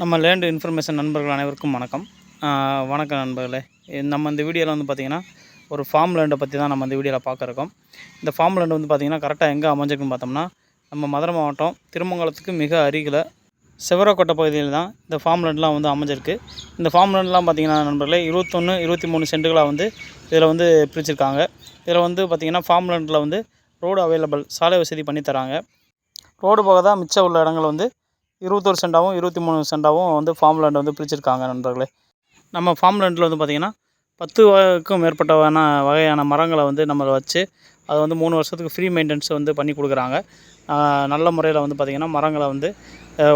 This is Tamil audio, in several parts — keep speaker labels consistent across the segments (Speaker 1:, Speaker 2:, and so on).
Speaker 1: நம்ம லேண்டு இன்ஃபர்மேஷன் நண்பர்கள் அனைவருக்கும் வணக்கம். வணக்கம் நண்பர்களே. நம்ம இந்த வீடியோவில் வந்து பார்த்திங்கன்னா ஒரு ஃபார்ம் லேண்டை பற்றி தான் நம்ம இந்த வீடியோவில் பார்க்க இருக்கோம் இந்த ஃபார்ம் லேண்டு வந்து பார்த்திங்கன்னா கரெக்டாக எங்கே அமைஞ்சிருக்குன்னு பார்த்தோம்னா நம்ம மதுரை மாவட்டம் திருமங்கலத்துக்கு மிக அருகில் செவரக்கோட்டை பகுதியில் தான் இந்த ஃபார்ம் லேண்ட்லாம் வந்து அமைஞ்சிருக்கு. இந்த ஃபார்ம் லேண்ட்லாம் பார்த்திங்கன்னா நண்பர்களே இருபத்தொன்று இருபத்தி மூணு சென்ட்டுகளாக வந்து இதில் வந்து பிரிச்சிருக்காங்க. இதில் வந்து பார்த்திங்கன்னா ஃபார்ம் லேண்டில் வந்து ரோடு அவைலபிள் சாலை வசதி பண்ணி தராங்க. ரோடு போக தான் மிச்சம் உள்ள இடங்கள் வந்து இருபத்தொரு சென்டாகவும் இருபத்தி மூணு சென்டாகவும் வந்து ஃபார்ம் லேண்ட் வந்து பிரிச்சிருக்காங்க நண்பர்களே. நம்ம ஃபார்ம் லேண்டில் வந்து பார்த்திங்கன்னா பத்து வகைக்கும் மேற்பட்டவான வகையான மரங்களை வந்து நம்ம வச்சு அதை வந்து மூணு வருஷத்துக்கு ஃப்ரீ மெயின்டெனன்ஸ் வந்து பண்ணி கொடுக்குறாங்க. நல்ல முறையில் வந்து பார்த்திங்கன்னா மரங்களை வந்து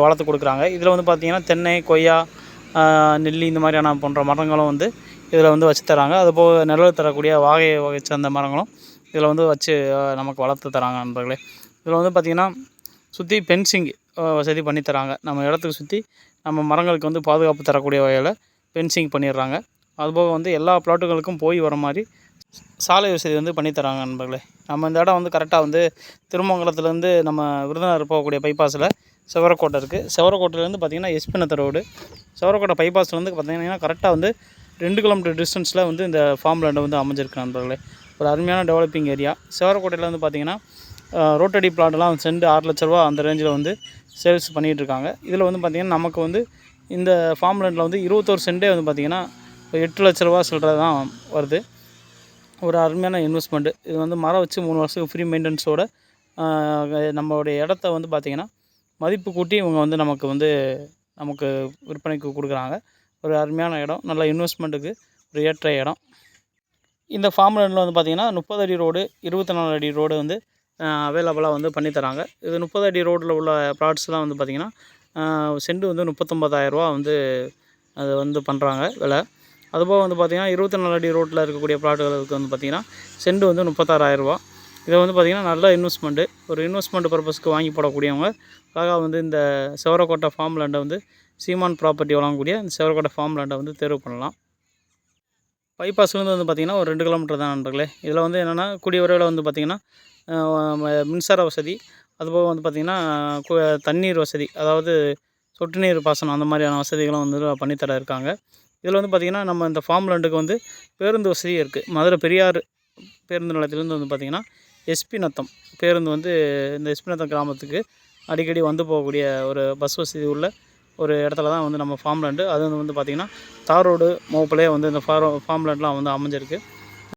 Speaker 1: வளர்த்து கொடுக்குறாங்க. இதில் வந்து பார்த்திங்கன்னா தென்னை கொய்யா நெல்லி இந்த மாதிரியான போன்ற மரங்களும் வந்து இதில் வந்து வச்சு தராங்க. அதுபோக நிழல் தரக்கூடிய வாகை வகை சேர்ந்த மரங்களும் இதில் வந்து வச்சு நமக்கு வளர்த்து தராங்க நண்பர்களே. இதில் வந்து பார்த்திங்கன்னா சுற்றி பென்சிங் வசதி பண்ணி தராங்க. நம்ம இடத்துக்கு சுற்றி நம்ம மரங்களுக்கு வந்து பாதுகாப்பு தரக்கூடிய வகையில் பென்சிங் பண்ணிடுறாங்க. அதுபோக வந்து எல்லா பிளாட்டுகளுக்கும் போய் வர மாதிரி சாலை வசதி வந்து பண்ணித்தராங்க நண்பர்களே. நம்ம இந்த இடம் வந்து கரெக்டாக வந்து திருமங்கலத்துலேருந்து நம்ம விருதுநகர் போகக்கூடிய பைபாஸில் செவரக்கோட்டை இருக்குது செவரக்கோட்டையிலேருந்து பார்த்திங்கன்னா எஸ்பினத்த ரோடு செவரக்கோட்டை பைபாஸ்லேருந்து பார்த்திங்கன்னா கரெக்டாக வந்து ரெண்டு கிலோமீட்டர் டிஸ்டன்ஸில் வந்து இந்த ஃபார்ம் லேண்டு வந்து அமைஞ்சிருக்கு நண்பர்களே. ஒரு அருமையான டெவலப்பிங் ஏரியா செவரக்கோட்டையில் வந்து பார்த்திங்கன்னா ரோட்டடி பிளாட்லாம் செண்டு ஆறு லட்ச ரூபா அந்த ரேஞ்சில் வந்து சேல்ஸ் பண்ணிகிட்டு இருக்காங்க. இதில் வந்து பார்த்திங்கன்னா நமக்கு வந்து இந்த ஃபார்ம் லேண்டில் வந்து இருபத்தோரு சென்டே வந்து பார்த்திங்கன்னா எட்டு லட்ச ரூபா சில்லற தான் வருது. ஒரு அருமையான இன்வெஸ்ட்மெண்ட்டு இது வந்து மரம் வச்சு மூணு வருஷத்துக்கு ஃப்ரீ மெயின்டெனன்ஸோட நம்மளுடைய இடத்த வந்து பார்த்திங்கன்னா மதிப்பு கூட்டி இவங்க வந்து நமக்கு வந்து நமக்கு விற்பனைக்கு கொடுக்குறாங்க. ஒரு அருமையான இடம் நல்ல இன்வெஸ்ட்மெண்ட்டுக்கு ஒரு ஏற்ற இடம். இந்த ஃபார்ம் லேண்டில் வந்து பார்த்திங்கன்னா முப்பது அடி ரோடு இருபத்தி நாலு அடி ரோடு வந்து அவைலபிளாக வந்து பண்ணித்தராங்க இது முப்பது அடி ரோட்டில் உள்ள ப்ளாட்ஸ்லாம் வந்து பார்த்திங்கன்னா செண்டு வந்து முப்பத்தொம்பதாயிரரூவா வந்து அது வந்து பண்ணுறாங்க விலை. அதுபோக வந்து பார்த்திங்கன்னா இருபத்தி நாலு அடி ரோட்டில் இருக்கக்கூடிய ப்ளாட்டுகளுக்கு வந்து பார்த்திங்கன்னா செண்டு வந்து முப்பத்தாறாயிரரூவா இதை வந்து பார்த்திங்கன்னா நல்ல இன்வெஸ்ட்மெண்ட்டு ஒரு இன்வெஸ்ட்மெண்ட் பர்பஸ்க்கு வாங்கி போடக்கூடியவங்க அழகாக வந்து இந்த செவரக்கோட்டை ஃபார்ம் லேண்டை வந்து சீமான் ப்ராப்பர்ட்டி வழங்கக்கூடிய இந்த செவரக்கோட்டை ஃபார்ம் லேண்டை வந்து தேர்வு பண்ணலாம். பைபாஸ்லேருந்து வந்து பார்த்திங்கன்னா ஒரு ரெண்டு கிலோமீட்டர் தான் நண்பர்களே. இதில் வந்து என்னென்னா கூடிய விரைவில் வந்து பார்த்திங்கன்னா மின்சார வசதி அதுபோக வந்து பார்த்திங்கன்னா கு- தண்ணீர் வசதி அதாவது சொட்டு நீர் பாசனம் அந்த மாதிரியான வசதிகளும் வந்து பண்ணித்தர இருக்காங்க. இதில் வந்து பார்த்திங்கன்னா நம்ம இந்த ஃபார்ம் ரெண்டுக்கு வந்து பேருந்து வசதி இருக்குது மதுரை பெரியார் பேருந்து நிலையத்திலேருந்து வந்து பார்த்திங்கன்னா எஸ்பி நத்தம் பேருந்து வந்து இந்த எஸ்பி நத்தம் கிராமத்துக்கு அடிக்கடி வந்து போகக்கூடிய ஒரு பஸ் வசதி உள்ள ஒரு இடத்துல தான் வந்து நம்ம ஃபார்ம் லேண்டு அது வந்து பார்த்திங்கன்னா தார் ரோடு மோப்பிலே வந்து இந்த ஃபார் ஃபார்ம் லேண்ட்லாம் வந்து அமைஞ்சிருக்கு.